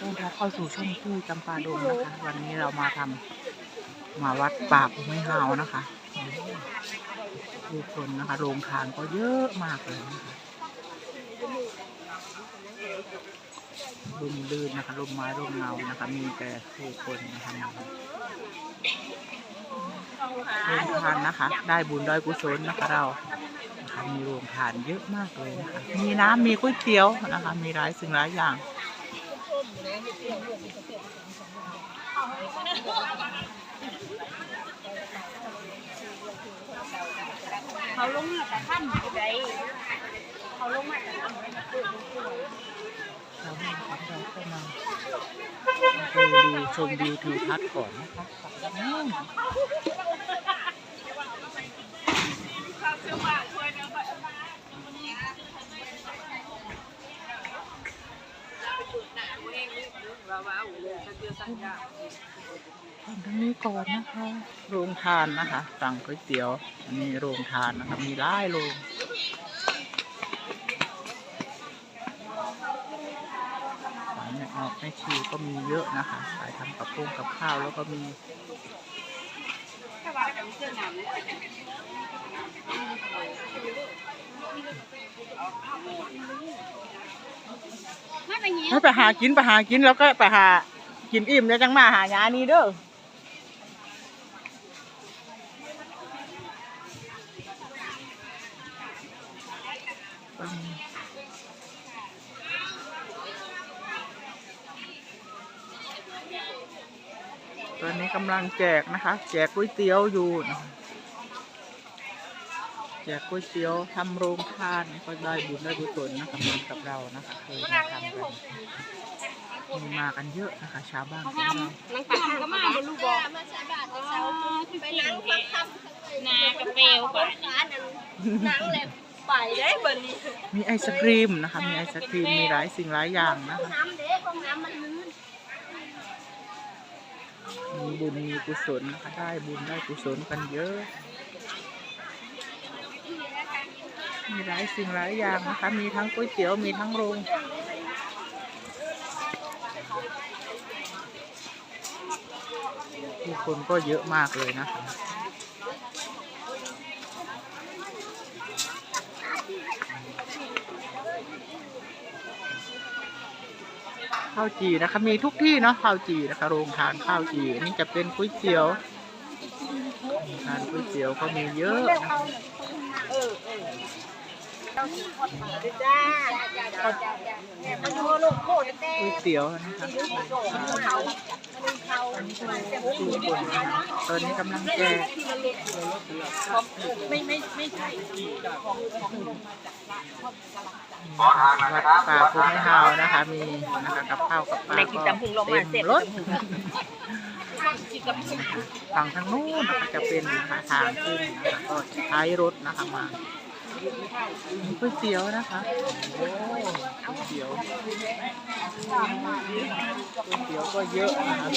ต้อนรับเข้าสู่ช่องตู้จำปาดงนะคะ วันนี้เรามาทำมาวัดป่าภูไม่เฮานะคะผู้คนนะคะโรงทานก็เยอะมากเลยนะคะลมลื่นนะคะลมไม้ลมเงานะคะ มีแต่ผู้คนนะคะโรงทานนะคะ ได้บุญได้กุศลนะคะเรานะคะมีโรงทานเยอะมากเลยนะคะ มีน้ำมีก๋วยเตี๋ยวนะคะ มีหลายสิ่งหลายอย่าง เขาลงมาแต่ท่านใดเขาลงมาแต่ท่านไม่พูดไม่พูดชาวบ้านของเราก็มาดูชมวิวทิวทัศน์ก่อนนะคะอื มทำทั้งนี้ก่อนนะคะ โรงทานนะคะ สั่งก๋วยเตี๋ยว อันนี้โรงทานนะคะ มีหลายโรงขายไม่ออกไม่ชีก็มีเยอะนะคะ ขายทำกับพุงกับข้าวแล้วก็มี ไปเงี้ยให้ไปหากินไปหากินแล้วก็ไปหากินอิ่มแล้วจังมาหายานี้เด้อตอนนี้กำลังแจกนะคะ แจกก๋วยเตี๋ยวอยู่นะคะ แจกก๋วยเตี๋ยวทำโรงทานก็ได้บุญได้กุศลนะคะเหมือนกับเรานะคะเคยมาทำกันมีมากันเยอะนะคะชาวบ้านของเรานังปักก็มาบนลูกบอกมาใช้บาทเช้าไปนั่งฟังคำนากระเปลก่อนนั่งเลยไปได้เบอร์นี้มีไอศครีมนะคะมีไอศครีมมีหลายสิ่งหลายอย่างนะคะน้ำเด็กของน้ำมันลื่นมีบุญมีกุศลนะคะได้บุญได้กุศลกันเยอะ มี หลายสิ่งหลายอย่างนะคะ มีทั้งก๋วยเตี๋ยวมีทั้งโรงผู้คนก็เยอะมากเลยนะคะข้าวจีนะคะ มีทุกที่เนาะข้าวจีนะคะโรงทานข้าวจีอันนี้จะเป็นก๋วยเตี๋ยวทานก๋วยเตี๋ยวก็มีเยอะนะคะ จ้ามันโทรลูกโคตรแต่ก๋วยเตี๋ยวนะคะเขาเขาผู้คนนะคะตอนนี้กำลังแจกไม่ไม่ไม่ใช่วัดป่าภูมิเฮานะคะ มีนะคะกับข้าวกับปลาก็เต็มรถฝั่งทางนู้นนะคะจะเป็นนะคะทางขึ้นนะคะก็ใช้รถนะคะมา ก๋วยเตี๋ยวนะคะโอ้ก๋วยเตี๋ยวก๋วยเตี๋ยวก็เยอะนะคะ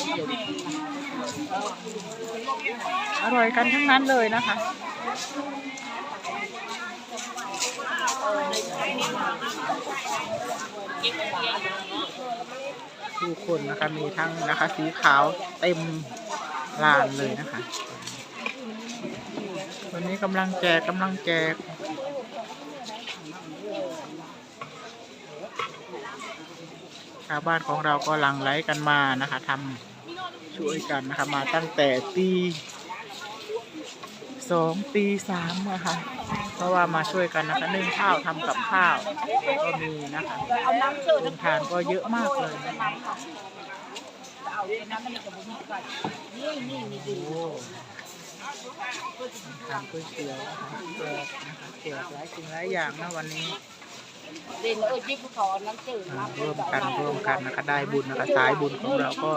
อร่อยกันทั้งนั้นเลยนะคะผู้คนนะคะมีทั้งนะคะสีขาวเต็มลานเลยนะคะ วันนี้กำลังแจกกำลังแจก ชาวบ้านของเราก็หลังไหลกันมานะคะทำช่วยกันนะคะมาตั้งแต่ตีสองตีสามนะคะเพราะว่ามาช่วยกันนะคะนึ่งข้าวทำกับข้าวก็มีนะคะเอาน้ำเสิร์ฟโรงทานก็เยอะมากเลยนะคะเอาน้ำมันกับบุญก่อนนี่นี่นี่โอ้ทานก๋วยเตี๋ยวนะคะแจกนะคะแจกหลายสิ่งหลายอย่างนะวันนี้ ด่นเออจิ๊บขอน้ำเสิร์ฟอ่าน้ำร่วมกันร่วมกันนะคะได้บุญนะคะสายบุญของเราก็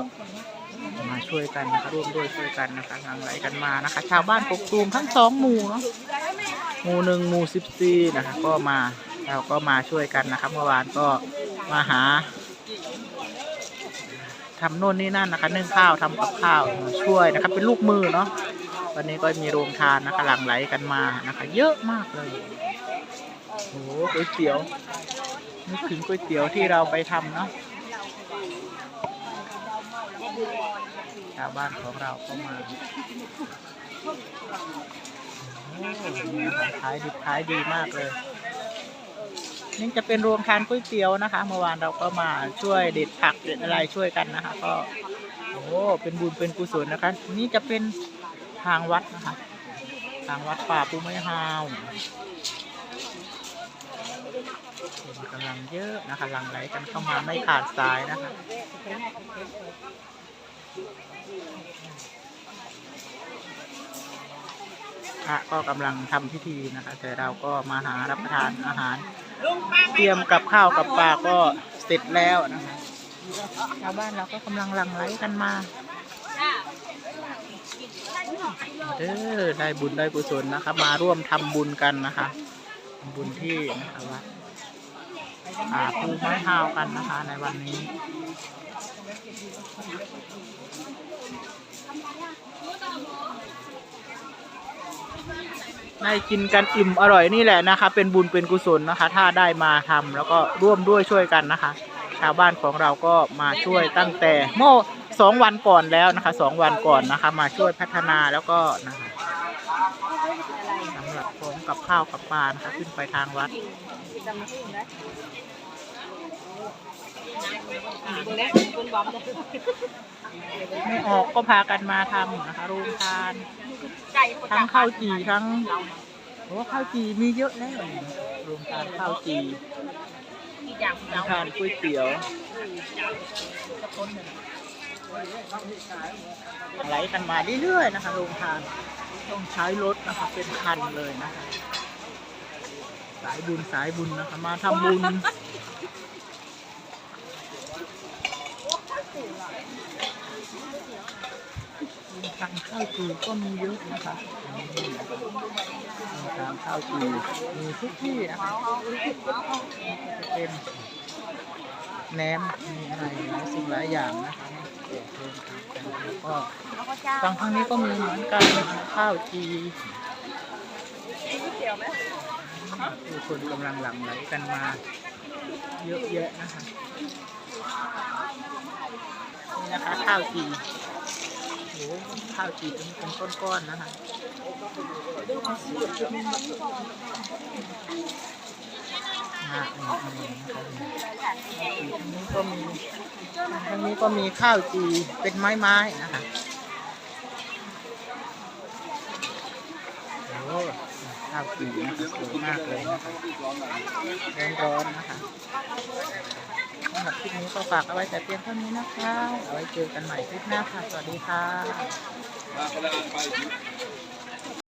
มาช่วยกันนะคะร่วมด้วยช่วยกันนะคะหลังไหลกันมานะคะ ชาวบ้านกกตูมทั้งสองหมู่เนาะหมู่หนึ่งหมู่สิบสี่นะคะ ก็มาเราก็มาช่วยกันนะคะเมื่อวานก็มาหาทำโน่นนี่นั่นนะคะนึ่งข้าวทำกับข้าวช่วยนะคะเป็นลูกมือเนาะวันนี้ก็มีโรงทานนะคะหลั่งไหลกันมานะคะ เยอะมากเลย โอ้โหก๋วยเตี๋ยวนึกถึงก๋วยเตี๋ยวที่เราไปทำเนาะชาวบ้านของเราก็มาขายดีขายดีมากเลยนี่จะเป็นรวมทานก๋วยเตี๋ยวนะคะ เมื่อวานเราก็มาช่วยเด็ดผักเด็ดอะไรช่วยกันนะคะ ก็โอ้เป็นบุญเป็นกุศลนะคะ นี่จะเป็นทางวัดนะคะ ทางวัดป่าปูไม้ฮาว กำลังเยอะนะคะหลังไหลกันเข้ามาไม่ขาดสายนะคะพระก็กำลังทำพิธีนะคะ แต่เราก็มาหารับประทานอาหาร เตรียมกับข้าวกับปลาก็เสร็จแล้วนะคะชาวบ้านเราก็กำลังหลังไหลกันมาเออได้บุญได้กุศลนะครับมาร่วมทำบุญกันนะคะ ทำบุญที่นะคะวัดอ่าภูไม้ฮาวกันนะคะ ในวันนี้ได้กินกันอิ่มอร่อยนี่แหละนะคะ เป็นบุญเป็นกุศลนะคะ ถ้าได้มาทำแล้วก็ร่วมด้วยช่วยกันนะคะ ชาวบ้านของเราก็มาช่วยตั้งแต่เมื่อสองวันก่อนแล้วนะคะสองวันก่อนนะคะ มาช่วยพัฒนาแล้วก็นะคะ ของกับข้าวกับปลานะคะขึ้นไปทางวัดไม่ออกก็พากันมาทำนะคะโรงทาน ทั้งข้าวจี่ทั้งโอ้ข้าวจี่มีเยอะแล้วโรงทานข้าวจี่ทานก๋วยเตี๋ยวไหลกันมาเรื่อยๆนะคะโรงทาน ต้องใช้รถนะคะเป็นคันเลยนะคะสายบุญสายบุญนะคะมาทำบุญทางข้าวจีก็มีเยอะนะคะทางข้าวจีมีทุกที่นะคะจะเป็นแหนมมีอะไรหลายสิ่งหลายอย่างนะคะ แจกเพิ่มกันแล้วก็ฝั่งทางนี้ก็มีเหมือนกันข้าวจีผู้คนกำลังหลั่งไหลกันมา เยอะแยะนะคะนี่นะคะข้าวจีโอ้โหข้าวจีเป็นก้อนๆนะคะะครับทางนี้ก็มีทางนี้ก็มีข้าวจีเป็นไม้ๆนะคะโอ้ข้าวจีนะคะสวยมากเลยนะคะร้อนๆนะคะสำหรับคลิปนี้ก็ฝากเอาไว้แต่เพียงเท่านี้นะคะ เอาไว้เจอกันใหม่คลิปหน้าค่ะ สวัสดีค่ะ